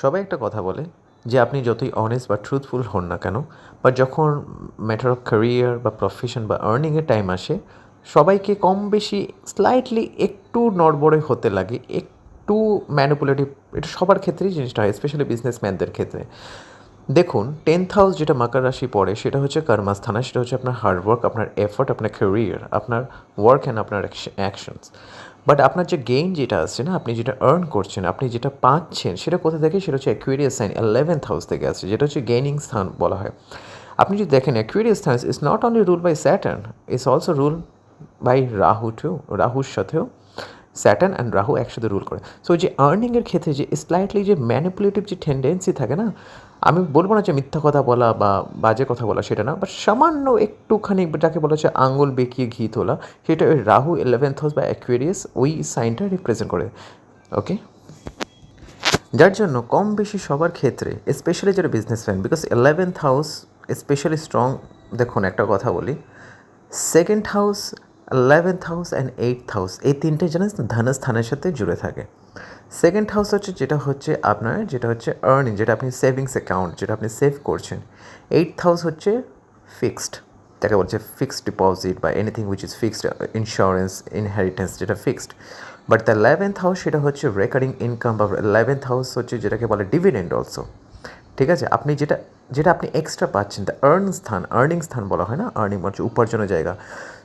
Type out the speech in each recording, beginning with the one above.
সবাই একটা কথা বলে যে আপনি যতই অনেস্ট বা ট্রুথফুল হন না কেন, বা যখন ম্যাটার অফ ক্যারিয়ার বা প্রফেশন বা আর্নিংয়ের টাইম আসে, সবাইকে কম বেশি স্লাইটলি একটু নড়বড়ে হতে লাগে, একটু ম্যানিপুলেটিভ এটা সবার ক্ষেত্রেই জিনিসটা হয় স্পেশালি বিজনেসম্যানদের ক্ষেত্রে। দেখুন টেন্থ হাউস যেটা মাকার রাশি পড়ে, সেটা হচ্ছে কর্মাস্থানা সেটা হচ্ছে আপনার হার্ডওয়ার্ক আপনার এফর্ট আপনার ক্যারিয়ার আপনার ওয়ার্ক অ্যান্ড আপনার অ্যাকশনস বাট আপনার যে গেইন যেটা আসছে না, আপনি যেটা আর্ন করছেন, আপনি যেটা পাচ্ছেন, সেটা কোথা থেকে? সেটা হচ্ছে অ্যাকুয়ারিয়াস সাইন ইলেভেন্থ হাউস থেকে আসছে যেটা হচ্ছে গেইনিং স্থান বলা হয়। আপনি যদি দেখেন অ্যাকুয়ারিয়াস স্থান is not only rule by Saturn it's also rule by Rahu to রাহুর সাথেও। স্যাটার্ন অ্যান্ড রাহু একসাথে রুল করে। সো যে আর্নিংয়ের ক্ষেত্রে যে স্লাইটলি যে ম্যানিপুলেটিভ যে টেন্ডেন্সি থাকে না আমি বলব না যে মিথ্যা কথা বলা বা বাজে কথা বলা সেটা না বাট সামান্য একটুখানি যাকে বলা হচ্ছে আঙুল বেঁকিয়ে ঘি তোলা, সেটা ওই রাহু ইলেভেন্থ হাউস বা অ্যাকুয়ারিয়াস ওই সাইনটা রিপ্রেজেন্ট করে ওকে যার জন্য কম বেশি সবার ক্ষেত্রে স্পেশালি যারা businessman because eleventh house specially strong দেখুন একটা কথা বলি second house eleventh house and eighth house এই তিনটে জানেন ধনস্থানের সাথে জুড়ে থাকে। সেকেন্ড হাউস হচ্ছে যেটা হচ্ছে আপনার, যেটা হচ্ছে আর্নিং যেটা আপনি সেভিংস অ্যাকাউন্ট যেটা আপনি সেভ করছেন। এইটথ হাউস হচ্ছে ফিক্সড যাকে বলছে ফিক্সড ডিপোজিট বা anything which is fixed insurance inheritance যেটা fixed but the eleventh house সেটা হচ্ছে রেকারিং ইনকাম বা ইলেভেন্থ হাউস হচ্ছে যেটাকে বলে ডিভিডেন্ড অলসো ঠিক আছে? আপনি যেটা যেটা আপনি এক্সট্রা পাচ্ছেন দ্য আর্ন স্থান আর্নিং স্থান বলা হয় না? আর্নিং হচ্ছে উপার্জনের জায়গা।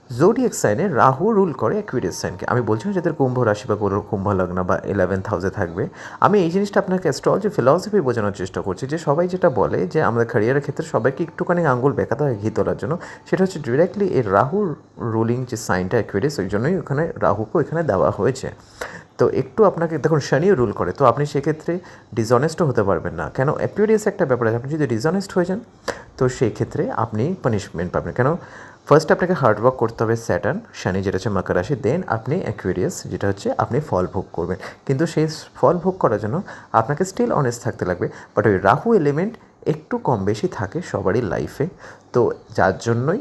জোডিয়াক সাইনে রাহু রুল করে অ্যাকুইরিয়াস সাইনকে আমি বলছি যাদের কুম্ভ রাশি বা গরুর কুম্ভ লগ্ন বা ইলেভেন্থ হাউসে থাকবে। আমি এই জিনিসটা আপনাকে অ্যাস্ট্রোলজি ফিলসফি বোঝানোর চেষ্টা করছি যে সবাই যেটা বলে যে আমাদের ক্যারিয়ারের ক্ষেত্রে সবাইকে একটুখানি আঙ্গুল বেঁকাতে হয় ঘি তোলার জন্য, সেটা হচ্ছে ডিরেক্টলি এই রাহুর রুলিং যে সাইনটা অ্যাকুইরিয়াস ওই জন্যই ওখানে রাহুকে ওইখানে দেওয়া হয়েছে। তো একটু আপনাকে, দেখুন শনিও রুল করে, তো আপনি সেক্ষেত্রে ডিসঅনেস্টও হতে পারবেন না। কেন? অ্যাপিউরিয়াস একটা ব্যাপার আছে, আপনি যদি ডিসঅনেস্ট হয়ে যান, তো সেই ক্ষেত্রে আপনি পানিশমেন্ট পাবেন। কেন? ফার্স্ট আপনাকে হার্ডওয়ার্ক করতে হবে স্যাটার্ন শনি যেটা হচ্ছে মকর রাশি দেন আপনি অ্যাকুয়ারিয়াস যেটা হচ্ছে আপনি ফল ভোগ করবেন। কিন্তু সেই ফল ভোগ করার জন্য আপনাকে স্টিল অনেস্ট থাকতে লাগবে বাট ওই রাহু এলিমেন্ট একটু কম বেশি থাকে সবারই লাইফে তো যার জন্যই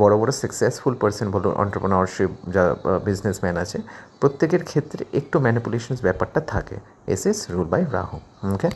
বড় বড় সাকসেসফুল পার্সন বলুন অন্টারপ্রনারশিপ যা বিজনেসম্যান আছে, প্রত্যেকের ক্ষেত্রে একটু ম্যানিপুলেশনস ব্যাপারটা থাকে। Is is rule by Rahu okay